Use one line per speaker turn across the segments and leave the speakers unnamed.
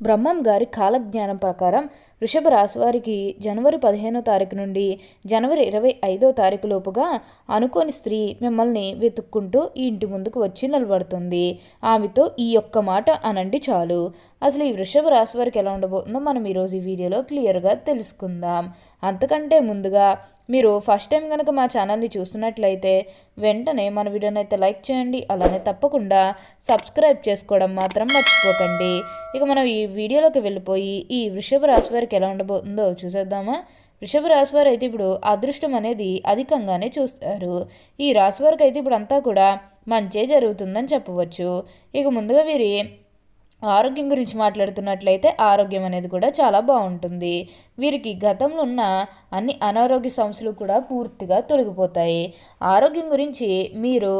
బ్రహ్మం గారి కాలజ్ఞానం ప్రకారం వృషభ రాశి వారికి జనవరి పదిహేనో తారీఖు నుండి జనవరి ఇరవై ఐదో తారీఖు లోపుగా అనుకోని స్త్రీ మిమ్మల్ని వెతుక్కుంటూ ఈ ఇంటి ముందుకు వచ్చి నిలబడుతుంది. ఆమెతో ఈ ఒక్క మాట అనండి చాలు. అసలు ఈ వృషభ రాశి వారికి ఎలా ఉండబోతుందో మనం ఈరోజు ఈ వీడియోలో క్లియర్గా తెలుసుకుందాం. అంతకంటే ముందుగా మీరు ఫస్ట్ టైం కనుక మా ఛానల్ని చూస్తున్నట్లయితే వెంటనే మన వీడియోని అయితే లైక్ చేయండి. అలానే తప్పకుండా సబ్స్క్రైబ్ చేసుకోవడం మాత్రం మర్చిపోకండి. ఇక మనం ఈ వీడియోలోకి వెళ్ళిపోయి ఈ వృషభ రాశి వారికి ఎలా ఉండబోతుందో చూసేద్దామా? వృషభ రాశి వారు అయితే ఇప్పుడు అదృష్టం అనేది అధికంగానే చూస్తారు. ఈ రాశి వారికి అయితే ఇప్పుడు అంతా కూడా మంచే జరుగుతుందని చెప్పవచ్చు. ఇక ముందుగా వీరి ఆరోగ్యం గురించి మాట్లాడుతున్నట్లయితే ఆరోగ్యం అనేది కూడా చాలా బాగుంటుంది. వీరికి గతంలో ఉన్న అన్ని అనారోగ్య సమస్యలు కూడా పూర్తిగా తొలగిపోతాయి. ఆరోగ్యం గురించి మీరు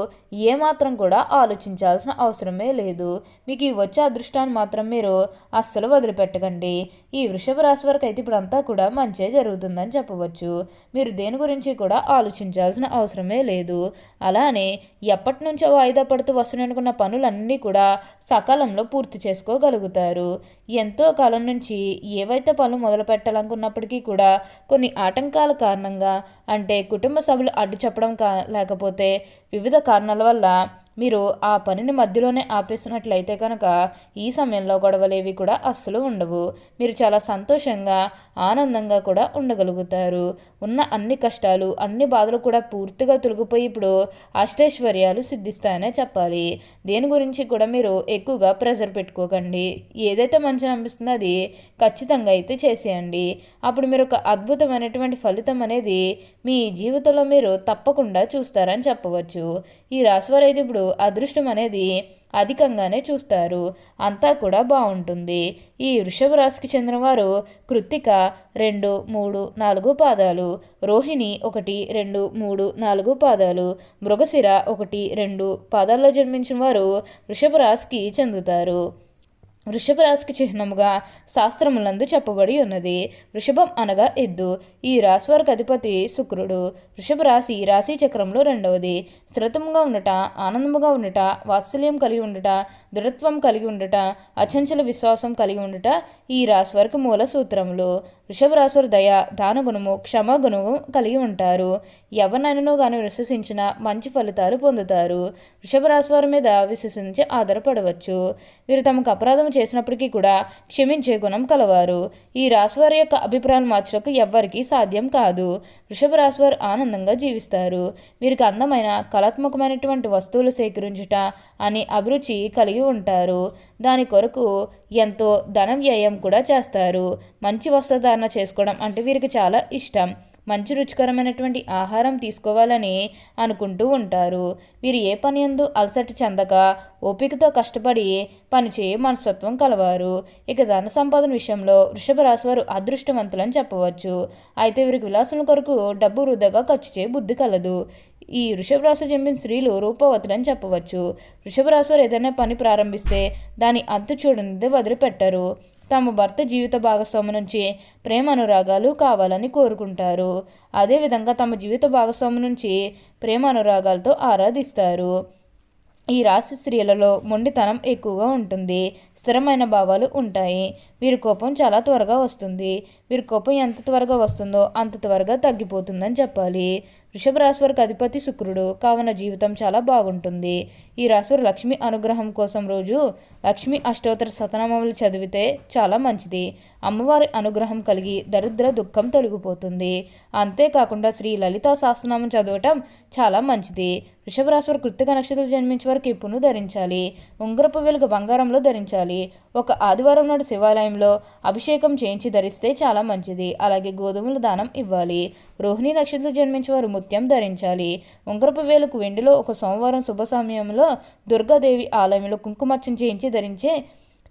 ఏమాత్రం కూడా ఆలోచించాల్సిన అవసరమే లేదు. మీకు ఈ వచ్చే అదృష్టాన్ని మాత్రం మీరు అస్సలు వదిలిపెట్టకండి. ఈ వృషభ రాశి వరకు అయితే ఇప్పుడు అంతా కూడా మంచే జరుగుతుందని చెప్పవచ్చు. మీరు దేని గురించి కూడా ఆలోచించాల్సిన అవసరమే లేదు. అలానే ఎప్పటి నుంచో వాయిదా పడుతూ వస్తున్ననుకున్న పనులన్నీ కూడా సకాలంలో పూర్తి చేసుకోగలుగుతారు. ఎంతో కాలం నుంచి ఏవైతే పనులు మొదలు పెట్టాలనుకున్నప్పటికీ కూడా కొన్ని ఆటంకాల కారణంగా అంటే కుటుంబ సభ్యులు అడ్డు చెప్పడం కా లేకపోతే వివిధ కారణాల వల్ల మీరు ఆ పనిని మధ్యలోనే ఆపేసినట్లయితే కనుక ఈ సమయంలో గొడవలేవి కూడా అస్సలు ఉండవు. మీరు చాలా సంతోషంగా ఆనందంగా కూడా ఉండగలుగుతారు. ఉన్న అన్ని కష్టాలు అన్ని బాధలు కూడా పూర్తిగా తొలగిపోయి ఇప్పుడు అష్టైశ్వర్యాలు సిద్ధిస్తాయనే చెప్పాలి. దేని గురించి కూడా మీరు ఎక్కువగా ప్రెజర్ పెట్టుకోకండి. ఏదైతే మంచిగా అనిపిస్తుంది అది ఖచ్చితంగా అయితే చేసేయండి. అప్పుడు మీరు ఒక అద్భుతమైనటువంటి ఫలితం అనేది మీ జీవితంలో మీరు తప్పకుండా చూస్తారని చెప్పవచ్చు. ఈ రాశివారు అయితే ఇప్పుడు అదృష్టం అనేది అధికంగానే చూస్తారు. అంతా కూడా బాగుంటుంది. ఈ వృషభ రాశికి చెందిన వారు కృత్తిక రెండు మూడు నాలుగు పాదాలు రోహిణి ఒకటి రెండు మూడు నాలుగు పాదాలు మృగశిర ఒకటి రెండు పాదాల్లో జన్మించిన వారు వృషభ రాశికి చెందుతారు. వృషభ రాశికి చిహ్నముగా శాస్త్రములందు చెప్పబడి ఉన్నది. వృషభం అనగా ఎద్దు. ఈ రాశి వారికి అధిపతి శుక్రుడు. వృషభ రాశి రాశి చక్రంలో రెండవది. శ్రతముగా ఉండట ఆనందముగా ఉండట వాత్సల్యం కలిగి ఉండట దృఢత్వం కలిగి ఉండట అచంచల విశ్వాసం కలిగి ఉండట ఈ రాశి వారికి మూల సూత్రములు. వృషభరాశులు దయ దానగుణము క్షమాగుణము కలిగి ఉంటారు. ఎవరినైనా కానీ విశ్వసించిన మంచి ఫలితాలు పొందుతారు. వృషభరాశి వారి మీద విశ్వసించి ఆధారపడవచ్చు. వీరు తమకు అపరాధం చేసినప్పటికీ కూడా క్షమించే గుణం కలవారు. ఈ రాశివారి యొక్క అభిప్రాయం మార్చడానికి ఎవ్వరికీ సాధ్యం కాదు. వృషభ రాశివారు ఆనందంగా జీవిస్తారు. వీరికి అందమైన కళాత్మకమైనటువంటి వస్తువులు సేకరించుట అనే అభిరుచి కలిగి ఉంటారు. దాని కొరకు ఎంతో ధన వ్యయం కూడా చేస్తారు. మంచి వస్త్రధారణ చేసుకోవడం అంటే వీరికి చాలా ఇష్టం. మంచి రుచికరమైనటువంటి ఆహారం తీసుకోవాలని అనుకుంటూ ఉంటారు. వీరు ఏ పని ఎందు అలసట చెందక ఓపికతో కష్టపడి పనిచేయ మనస్తత్వం కలవారు. ఇక ధన సంపాదన విషయంలో వృషభ రాశి వారు అదృష్టవంతులని చెప్పవచ్చు. అయితే వీరికి విలాసం కొరకు డబ్బు వృధాగా ఖర్చు చేయ బుద్ధి కలదు. ఈ వృషభ రాశి జన్మిన స్త్రీలు రూపవతులని చెప్పవచ్చు. వృషభ రాశి వారు ఏదైనా పని ప్రారంభిస్తే దాని అంతు చూడనిదే వదిలిపెట్టరు. తమ భర్త జీవిత భాగస్వామి నుంచి ప్రేమ అనురాగాలు కావాలని కోరుకుంటారు. అదేవిధంగా తమ జీవిత భాగస్వామి నుంచి ప్రేమ అనురాగాలతో ఆరాధిస్తారు. ఈ రాశి స్త్రీలలో మొండితనం ఎక్కువగా ఉంటుంది. స్థిరమైన భావాలు ఉంటాయి. వీరి కోపం చాలా త్వరగా వస్తుంది. వీరి కోపం ఎంత త్వరగా వస్తుందో అంత త్వరగా తగ్గిపోతుందని చెప్పాలి. వృషభ రాశి వారికి అధిపతి శుక్రుడు. కావున జీవితం చాలా బాగుంటుంది. ఈ రాశివారు లక్ష్మి అనుగ్రహం కోసం రోజు లక్ష్మి అష్టోత్తర సతనామములు చదివితే చాలా మంచిది. అమ్మవారి అనుగ్రహం కలిగి దరిద్ర దుఃఖం తొలగిపోతుంది. అంతేకాకుండా శ్రీ లలితా శాస్త్రనామం చదవటం చాలా మంచిది. వృషభ కృత్తిక కృతిక నక్షత్రం జన్మించే వారికి ఇప్పును ధరించాలి. ఉంగరపు వెలుగు బంగారంలో ధరించాలి. ఒక ఆదివారం నాడు శివాలయంలో అభిషేకం చేయించి ధరిస్తే చాలా మంచిది. అలాగే గోధుమల దానం ఇవ్వాలి. రోహిణి నక్షత్రం జన్మించే వారు ముత్యం ధరించాలి. ఉంగరపు వేలుకు వెండిలో ఒక సోమవారం శుభ సమయంలో దుర్గాదేవి ఆలయంలో కుంకుమర్చన చేయించి ధరించే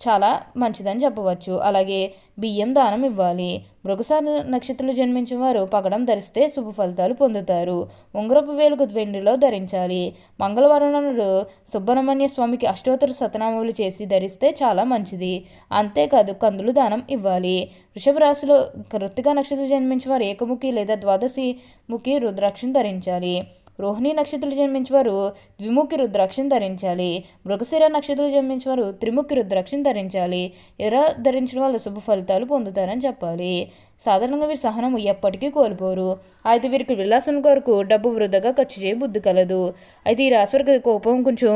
చాలా మంచిదని చెప్పవచ్చు. అలాగే బియ్యం దానం ఇవ్వాలి. మృగసార నక్షత్రాలు జన్మించిన వారు పగడం ధరిస్తే శుభ ఫలితాలు పొందుతారు. ఉంగరపు వేలుకు వెండిలో ధరించాలి. మంగళవారం నాడు సుబ్రహ్మణ్య స్వామికి అష్టోత్తర సతనామములు చేసి ధరిస్తే చాలా మంచిది. అంతేకాదు కందులు దానం ఇవ్వాలి. వృషభ రాశిలో కృత్తిక నక్షత్రం జన్మించిన వారు ఏకముఖి లేదా ద్వాదశి ముఖి రుద్రాక్షను ధరించాలి. రోహిణి నక్షత్రం జన్మించేవారు ద్విముఖి రుద్రాక్షను ధరించాలి. మృగశిర నక్షత్రం జన్మించేవారు త్రిముఖి రుద్రాక్షను ధరించాలి. ఎర్ర ధరించడం వల్ల శుభ ఫలితాలు పొందుతారని చెప్పాలి. సాధారణంగా వీరి సహనం ఎప్పటికీ కోల్పోరు. అయితే వీరికి విలాసం కొరకు డబ్బు వృధాగా ఖర్చు చేయ బుద్ధి కలదు. అయితే ఈ రాశివారికి కోపం కొంచెం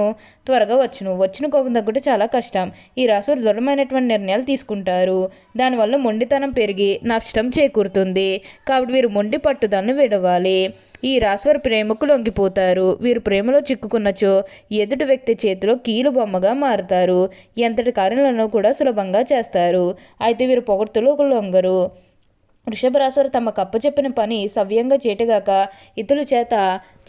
త్వరగా వచ్చును. వచ్చిన కోపం తగ్గుంటే చాలా కష్టం. ఈ రాశివారు దృఢమైనటువంటి నిర్ణయాలు తీసుకుంటారు. దానివల్ల మొండితనం పెరిగి నష్టం చేకూరుతుంది. కాబట్టి వీరు మొండి పట్టుదలను విడవాలి. ఈ రాశివారు ప్రేమకు లొంగిపోతారు. వీరు ప్రేమలో చిక్కుకున్నచో ఎదుటి వ్యక్తి చేతిలో కీలు బొమ్మగా మారుతారు. ఎంతటి కార్యాలను కూడా సులభంగా చేస్తారు. అయితే వీరు పొగడ్తలు లొంగరు. వృషభరాశులు తమ తమకు అప్పచెప్పిన పని సవ్యంగా చేటగాక ఇతరుల చేత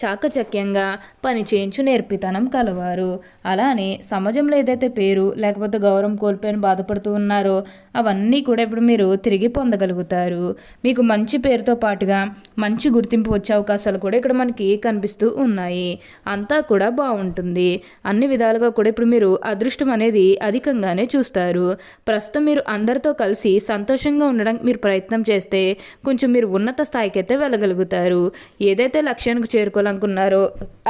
చాకచక్యంగా పని చేయించు నేర్పితనం కలవారు. అలానే సమాజంలో ఏదైతే పేరు లేకపోతే గౌరవం కోల్పోయిన బాధపడుతూ ఉన్నారో అవన్నీ కూడా ఇప్పుడు మీరు తిరిగి పొందగలుగుతారు. మీకు మంచి పేరుతో పాటుగా మంచి గుర్తింపు వచ్చే అవకాశాలు కూడా ఇక్కడ మనకి కనిపిస్తూ ఉన్నాయి. అంతా కూడా బాగుంటుంది. అన్ని విధాలుగా కూడా ఇప్పుడు మీరు అదృష్టం అనేది అధికంగానే చూస్తారు. ప్రస్తుతం మీరు అందరితో కలిసి సంతోషంగా ఉండడానికి మీరు ప్రయత్నం చేస్తే కొంచెం మీరు ఉన్నత స్థాయికి అయితే వెళ్ళగలుగుతారు. ఏదైతే లక్ష్యానికి చేరుకోవాలనుకున్నారో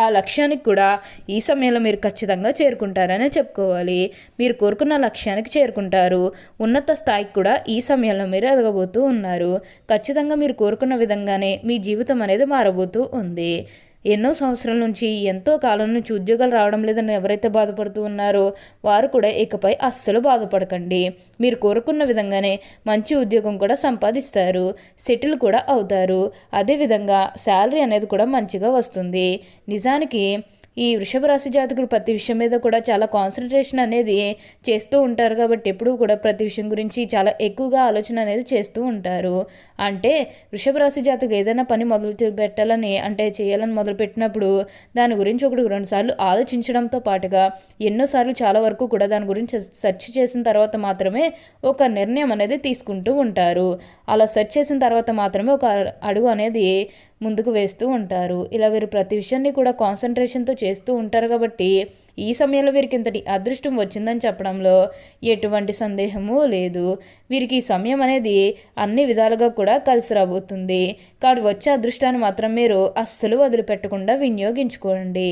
ఆ లక్ష్యానికి కూడా ఈ సమయంలో మీరు ఖచ్చితంగా చేరుకుంటారనే చెప్పుకోవాలి. మీరు కోరుకున్న లక్ష్యానికి చేరుకుంటారు. ఉన్నత స్థాయికి కూడా ఈ సమయంలో మీరు ఎదగబోతూ ఉన్నారు. ఖచ్చితంగా మీరు కోరుకున్న విధంగానే మీ జీవితం అనేది మారబోతూ ఉంది. ఎన్నో సంవత్సరాల నుంచి ఎంతో కాలం నుంచి ఉద్యోగాలు రావడం లేదని ఎవరైతే బాధపడుతూ ఉన్నారో వారు కూడా ఇకపై అస్సలు బాధపడకండి. మీరు కోరుకున్న విధంగానే మంచి ఉద్యోగం కూడా సంపాదిస్తారు సెటిల్ కూడా అవుతారు. అదేవిధంగా శాలరీ అనేది కూడా మంచిగా వస్తుంది. నిజానికి ఈ వృషభ రాశి జాతకులు ప్రతి విషయం మీద కూడా చాలా కాన్సన్ట్రేషన్ అనేది చేస్తూ ఉంటారు కాబట్టి ఎప్పుడూ కూడా ప్రతి విషయం గురించి చాలా ఎక్కువగా ఆలోచన అనేది చేస్తూ ఉంటారు. అంటే వృషభ రాశి జాతకులు ఏదైనా పని మొదలు పెట్టాలని అంటే చేయాలని మొదలు పెట్టినప్పుడు దాని గురించి ఒకటి రెండు సార్లు ఆలోచించడంతో పాటుగా ఎన్నోసార్లు చాలా వరకు కూడా దాని గురించి సెర్చ్ చేసిన తర్వాత మాత్రమే ఒక నిర్ణయం అనేది తీసుకుంటూ ఉంటారు. అలా సెర్చ్ చేసిన తర్వాత మాత్రమే ఒక అడుగు అనేది ముందుకు వేస్తూ ఉంటారు. ఇలా వీరు ప్రతి విషయాన్ని కూడా కాన్సన్ట్రేషన్తో చేస్తూ ఉంటారు కాబట్టి ఈ సమయంలో వీరికి ఇంతటి అదృష్టం వచ్చిందని చెప్పడంలో ఎటువంటి సందేహము లేదు. వీరికి ఈ సమయం అనేది అన్ని విధాలుగా కూడా కలిసి రాబోతుంది. కాబట్టి వచ్చే అదృష్టాన్ని మాత్రం మీరు అస్సలు వదిలిపెట్టకుండా వినియోగించుకోండి.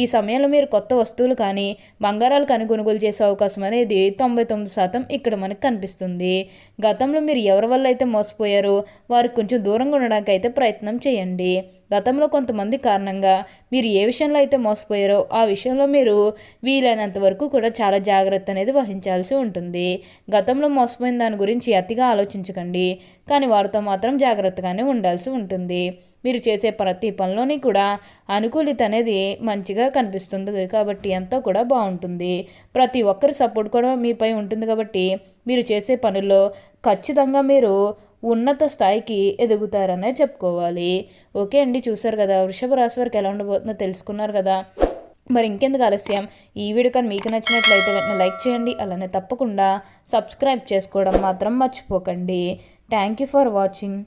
ఈ సమయంలో మీరు కొత్త వస్తువులు కానీ బంగారాలు కానీ కొనుగోలు చేసే అవకాశం అనేది తొంభై తొమ్మిది శాతం ఇక్కడ మనకు కనిపిస్తుంది. గతంలో మీరు ఎవరి వల్ల అయితే మోసపోయారో వారు కొంచెం దూరంగా ఉండడానికి అయితే ప్రయత్నం చేయండి. గతంలో కొంతమంది కారణంగా మీరు ఏ విషయంలో అయితే మోసపోయారో ఆ విషయంలో మీరు వీలైనంత వరకు కూడా చాలా జాగ్రత్త అనేది వహించాల్సి ఉంటుంది. గతంలో మోసపోయిన దాని గురించి అతిగా ఆలోచించకండి. కానీ వారితో మాత్రం జాగ్రత్తగానే ఉండాల్సి ఉంటుంది. మీరు చేసే ప్రతి పనిలోని కూడా అనుకూలిత అనేది మంచిగా కనిపిస్తుంది కాబట్టి ఎంతో కూడా బాగుంటుంది. ప్రతి ఒక్కరి సపోర్ట్ కూడా మీపై ఉంటుంది కాబట్టి మీరు చేసే పనుల్లో ఖచ్చితంగా మీరు ఉన్నత స్థాయికి ఎదుగుతారనే చెప్పుకోవాలి. ఓకే అండి చూసారు కదా వృషభ రాశి వారికి ఎలా ఉండబోతుందో తెలుసుకున్నారు కదా. మరి ఇంకెందుకు ఆలస్యం? ఈ వీడియో కానీ మీకు నచ్చినట్లయితే వెంటనే లైక్ చేయండి అలానే తప్పకుండా సబ్స్క్రైబ్ చేసుకోవడం మాత్రం మర్చిపోకండి. Thank you for watching.